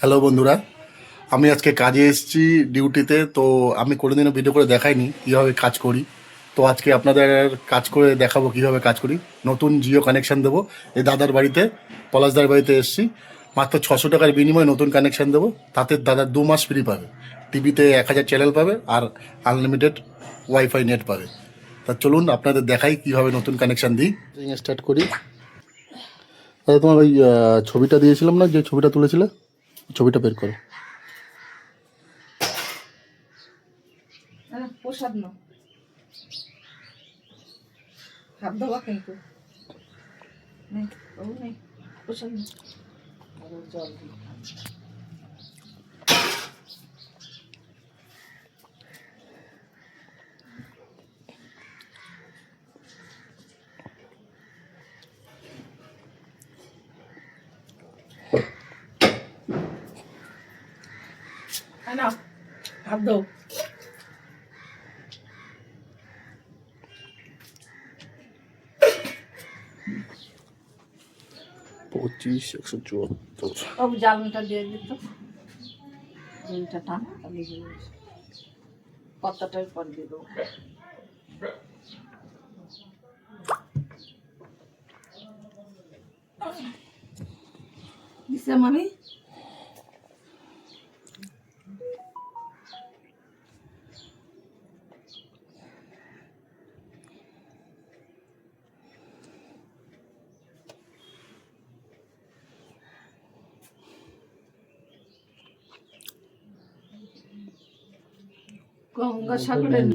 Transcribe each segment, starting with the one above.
Hello বন্ধুরা। আমি আজকে কাজে এসেছি ডিউটিতে, তো আমি কোনোদিনও ভিডিও করে দেখাইনি কীভাবে কাজ করি। তো আজকে আপনাদের কাজ করে দেখাবো কীভাবে কাজ করি। নতুন জিও কানেকশান দেবো। এই দাদার বাড়িতে, পলাশদার বাড়িতে এসেছি। মাত্র ছশো টাকার বিনিময়ে নতুন কানেকশান দেবো। তাতে দাদা দু মাস ফ্রি পাবে। টিভিতে এক হাজার চ্যানেল পাবে আর আনলিমিটেড ওয়াইফাই নেট পাবে। তা চলুন আপনাদের দেখাই কীভাবে নতুন কানেকশান দিই। স্টার্ট করি। তোমার ওই ছবিটা দিয়েছিলাম না? যে ছবিটা তুলেছিলে? ছবিটা বের করো। প্রসাদ না হাত দেওয়া কিন্তু। নেই ও নেই জল নাও, হাত দাও পঁচিশ একশো চুয়াত্তর বাবু জ্বালনটা দিয়ে দিত জ্বালটা টান যাবে। কতটার পর দেবো দিছে 그러니까 사그래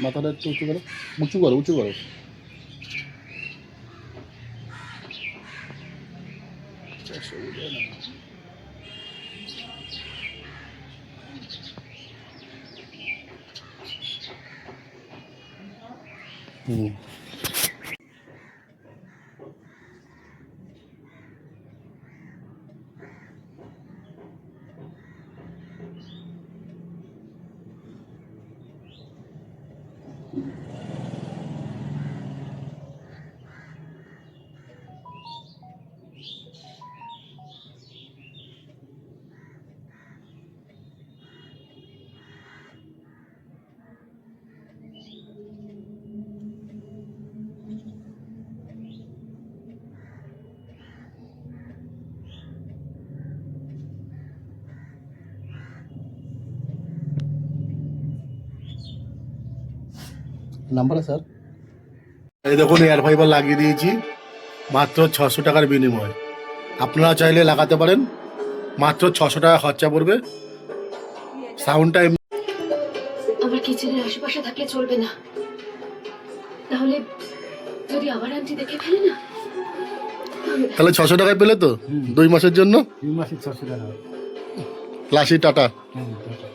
মাথাটা একটু উঁচু করো। উঁচু করো উঁচু করো। হুম। Number sir? এই দেখুন এয়ার ফাইবার লাগিয়ে দিয়েছি। মাত্র ছশো টাকার বিনিময়ে। আপনারা চাইলে লাগাতে পারেন। মাত্র ছশো টাকা খরচা পড়বে। সাউন্ডটা এমনি আমার কিচেনের আশেপাশে থাকলে চলবে না। তাহলে যদি আমার আন্টি দেখে ফেলে না? তাহলে তাহলে ছশো টাকায় পেলে তো? দুই মাসের জন্য? দুই মাসের ছশো টাকা। লাসি টাটা। হ্যাঁ,